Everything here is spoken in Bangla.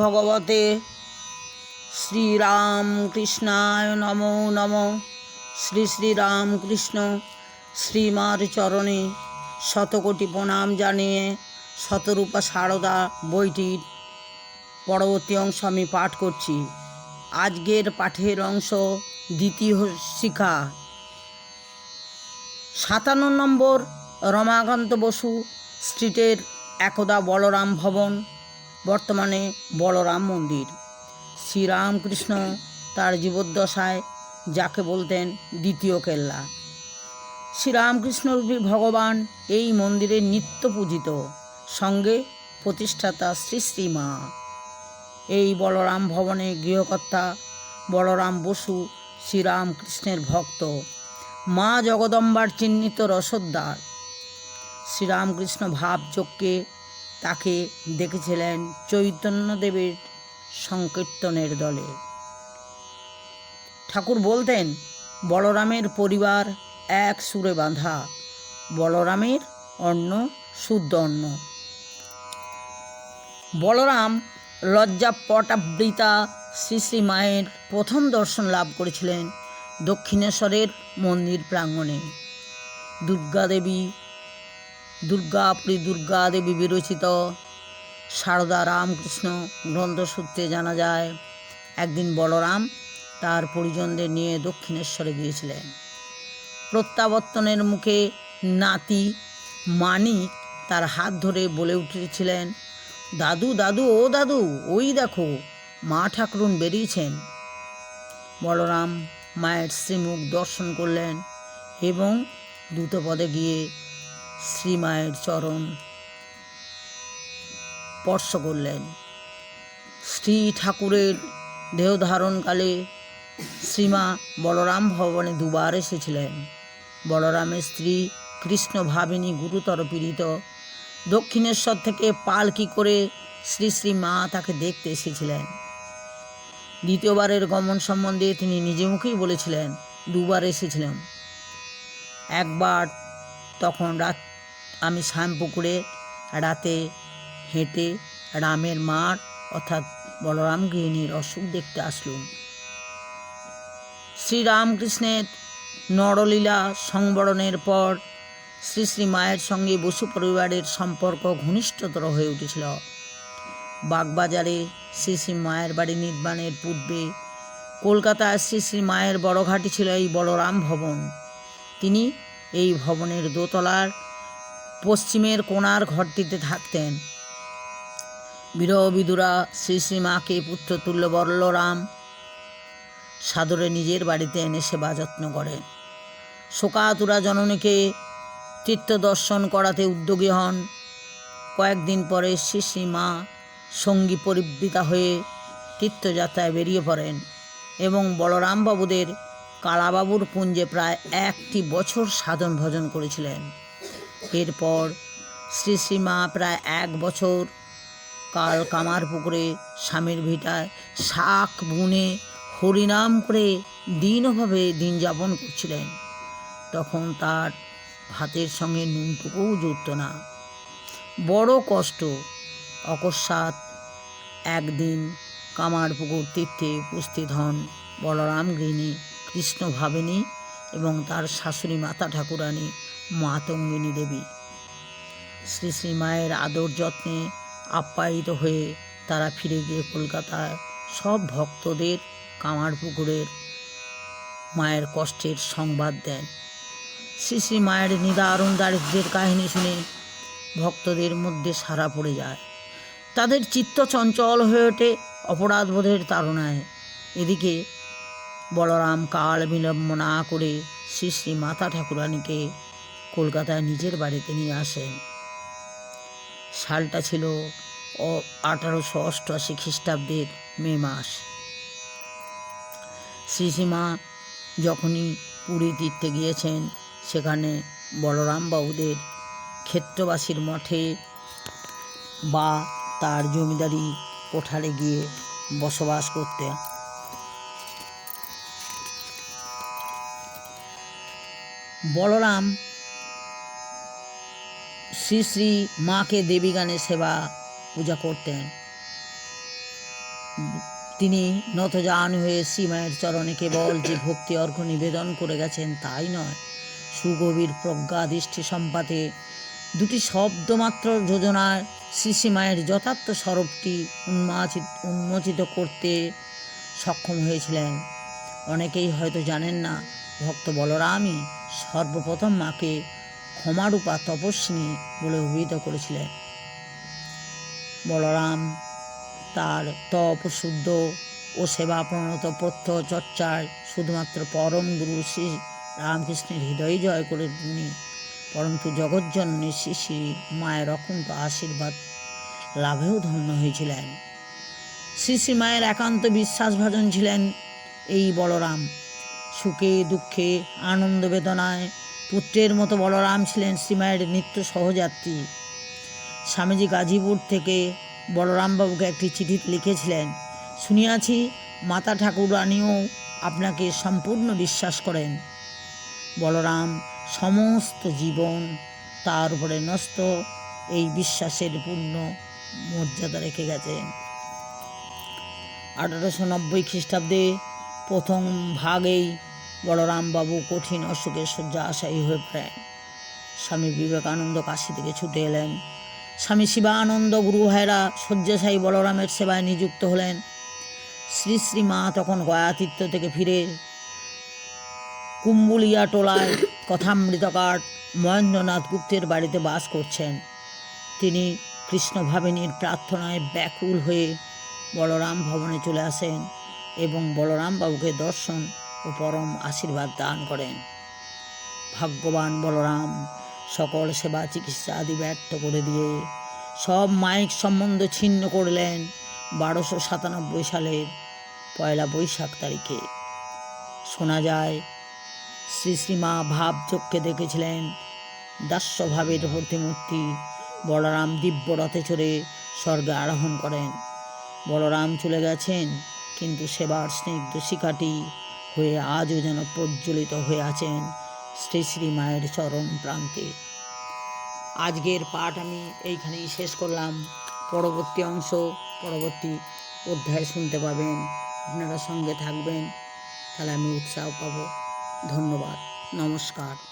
ভগবতে শ্রীরামকৃষ্ণায় নমো নম। শ্রী শ্রীরামকৃষ্ণ শ্রীমার চরণে শতকোটি প্রণাম জানিয়ে শতরূপা সারদা বইটির পরবর্তী অংশ আমি পাঠ করছি। আজকের পাঠের অংশ দ্বিতীয় শিখা। সাতান্ন নম্বর রমাকান্ত বসু স্ট্রিটের একদা বলরাম ভবন। বর্তমানে বলরাম মন্দির। শ্রীরামকৃষ্ণ তার জীবদ্দশায় যাকে বলতেন দ্বিতীয় কেল্লা। শ্রীরামকৃষ্ণরূপী ভগবান এই মন্দিরের নিত্য পূজিত, সঙ্গে প্রতিষ্ঠাতা শ্রী শ্রীমা এই বলরাম ভবনে গৃহকর্তা বলরাম বসু শ্রীরামকৃষ্ণের ভক্ত, মা জগদম্বার চিহ্নিত রসদ্দার শ্রীরামকৃষ্ণ ভাবযজ্ঞে তাকে দেখেছিলেন চৈতন্যদেবের সংকীর্তনের দলে। ঠাকুর বলতেন, বলরামের পরিবার এক সুরে বাঁধা, বলরামের অন্ন শুদ্ধ অন্ন। বলরাম লজ্জাপটাবৃতা শ্রী শ্রী মায়ের প্রথম দর্শন লাভ করেছিলেন দক্ষিণেশ্বরের মন্দির প্রাঙ্গণে। দুর্গাদেবী দুর্গাপুরী দুর্গাদেবী বিরচিত। সারদা রামকৃষ্ণ গ্রন্থসূত্রে জানা যায়, একদিন বলরাম তার পরিজনদের নিয়ে দক্ষিণেশ্বরে গিয়েছিলেন। প্রত্যাবর্তনের মুখে নাতি মানিক তার হাত ধরে বলে উঠেছিলেন, দাদু দাদু, ও দাদু, ওই দেখো, মা ঠাকুরুন বেরিয়েছেন। বলরাম মায়ের শ্রীমুখ দর্শন করলেন এবং দ্রুতপদে গিয়ে শ্রীমায়ের চরণ স্পর্শ করলেন। শ্রী ঠাকুরের দেহ ধারণকালে শ্রীমা বলরাম ভবনে দুবার এসেছিলেন। বলরামের স্ত্রী কৃষ্ণ ভাবিনী গুরুতর পীড়িত। দক্ষিণেশ্বর থেকে পালকি করে শ্রী শ্রী মা তাকে দেখতে এসেছিলেন। দ্বিতীয়বারের গমন সম্বন্ধে তিনি নিজে মুখেই বলেছিলেন, দুবার এসেছিলেন একবার তখন রাত আমি শ্যামপুকুরে রাতে হেঁটে রামের মার অর্থাৎ বলরাম গৃহিণীর অসুখ দেখতে আসলুম। শ্রীরামকৃষ্ণের নরলীলা সংবরণের পর শ্রী শ্রী মায়ের সঙ্গে বসু পরিবারের সম্পর্ক ঘনিষ্ঠতর হয়ে উঠেছিল। বাগবাজারে শ্রী শ্রী মায়ের বাড়ি নির্মাণের পূর্বে কলকাতায় শ্রী শ্রী মায়ের বড়ঘাটি ছিল এই বলরাম ভবন। তিনি এই ভবনের দোতলার পশ্চিমের কোণার ঘরটিতে থাকতেন। বিরহ বিদুরা শ্রী শ্রী মাকে পুত্রতুল্য বল্লরাম সাদরে নিজের বাড়িতে এনে সেবা যত্ন করেন শোকাতুরা জননীকে তীর্থ দর্শন করাতে উদ্যোগী হন। কয়েকদিন পরে শ্রী শ্রী মা সঙ্গী পরিবৃতা হয়ে তীর্থযাত্রায় বেরিয়ে পড়েন এবং বলরামবাবুদের কালাবাবুর পুঞ্জে প্রায় একটি বছর সাধন ভজন করেছিলেন। এরপর শ্রী শ্রীমা প্রায় এক বছর কাল কামার পুকুরে স্বামীর ভিটায় শাক বুনে হরিনাম করে দিনভাবে দিন যাপন করছিলেন। তখন তার ভাতের সঙ্গে নুনটুকুও জুটত না। বড় কষ্ট। অকস্মাৎ একদিন কামারপুকুর তীর্থে উপস্থিত হন বলরাম গৃহিণী কৃষ্ণ ভাবিনী এবং তার শাশুড়ি মাতা ঠাকুরানী। মাতঙ্গিনী দেবী। শ্রী শ্রী মায়ের আদর যত্নে আপ্যায়িত হয়ে তারা ফিরে গিয়ে কলকাতায় সব ভক্তদের কামারপুকুরের মায়ের কষ্টের সংবাদ দেন। শ্রী শ্রী মায়ের নিদারুণ দারিদ্রের কাহিনী শুনে ভক্তদের মধ্যে সারা পড়ে যায়। তাদের চিত্ত চঞ্চল হয়ে ওঠে অপরাধবোধের তাড়নায়। এদিকে বলরাম কাল বিলম্ব না করে শ্রী শ্রী মাতা ঠাকুরানীকে কলকাতায় নিজের বাড়িতে নিয়ে আসেন। সালটা ছিল আঠারোশো অষ্টআশি খ্রিস্টাব্দের মে মাস। শ্রীসীমা যখনই পুরী তীর্থে গিয়েছেন, সেখানে বলরাম বাবুদের ক্ষেত্রবাসীর মঠে বা তার জমিদারি কোঠারে গিয়ে বসবাস করতে বলরাম শ্রী শ্রী মাকে দেবীগানে সেবা পূজা করতেন। তিনি নতজান হয়ে শ্রীমায়ের চরণে কেবল যে ভক্তি অর্ঘ নিবেদন করে গেছেন তাই নয়, সুগভীর প্রজ্ঞা দৃষ্টি সম্পাতে দুটি শব্দমাত্র যোজনায় শ্রী শ্রীমায়ের যথার্থ স্বরূপটি উন্মাচিত, উন্মোচিত করতে সক্ষম হয়েছিলেন। অনেকেই হয়তো জানেন না, ভক্ত বলরামই সর্বপ্রথম মাকে ক্ষমারূপা তপস্বিনী বলে অভিহিত করেছিলেন। বলরাম তার তপ, শুদ্ধ ও সেবা প্রণত প্রত্যহ চর্চায় শুধুমাত্র পরম গুরু শ্রী রামকৃষ্ণের হৃদয় জয় করে তিনি পরন্তু জগজ্জননী শ্রী শ্রী মায়ের অকুণ্ঠ আশীর্বাদ লাভেও ধন্য হয়েছিলেন। শ্রী শ্রী মায়ের একান্ত বিশ্বাসভাজন ছিলেন এই বলরাম। সুখে, দুঃখে, আনন্দ বেদনায় পুত্রের মতো বলরাম ছিলেন শ্রীমায়ের নিত্য সহযাত্রী। স্বামীজি গাজীপুর থেকে বলরামবাবুকে একটি চিঠি লিখেছিলেন। শুনিয়াছি, মাতা ঠাকুরানিও আপনাকে সম্পূর্ণ বিশ্বাস করেন। বলরাম সমস্ত জীবন তার উপরে ন্যস্ত, এই বিশ্বাসের পূর্ণ মর্যাদা রেখে গেছেন। আঠারোশো নব্বই খ্রিস্টাব্দে প্রথম ভাগেই বলরামবাবু কঠিন অসুখে শয্যাশায়ী হয়ে পড়েন স্বামী বিবেকানন্দ কাশী থেকে ছুটে এলেন। স্বামী শিবানন্দ গুরু ভাইরা শয্যাশায়ী বলরামের সেবায় নিযুক্ত হলেন। শ্রী শ্রী মা তখন গয়াতীর্থ থেকে ফিরে কুম্বুলিয়া টোলায় কথামৃতকার মহেন্দ্রনাথ গুপ্তের বাড়িতে বাস করছেন। তিনি কৃষ্ণ ভাবিনীর প্রার্থনায় ব্যাকুল হয়ে বলরাম ভবনে চলে আসেন এবং বলরাম বাবুকে দর্শন ও পরম আশীর্বাদ দান করেন। ভাগ্যবান বলরাম, সকল সেবা চিকিৎসা আদি ব্যর্থ করে দিয়ে সব মাইক সম্বন্ধ ছিন্ন করলেন বারোশো সাতানব্বই সালের পয়লা বৈশাখ তারিখে। শোনা যায়, শ্রী শ্রীমা ভাব চক্ষে দেখেছিলেন দাস্যভাবের প্রতিমূর্তি বলরাম দিব্য রথে চড়ে স্বর্গে আরোহণ করেন। বলরাম চলে গেছেন, কিন্তু সেবার স্নিগ্ধ শিখাটি হয়ে আজও যেন প্রজ্বলিত হয়ে আছেন শ্রী শ্রী মায়ের চরণ প্রান্তে। আজকের পাঠ আমি এইখানেই শেষ করলাম। পরবর্তী অংশ, পরবর্তী অধ্যায় শুনতে পাবেন। আপনারা সঙ্গে থাকবেন। তাহলে আমি উৎসাহ পাব। ধন্যবাদ। নমস্কার।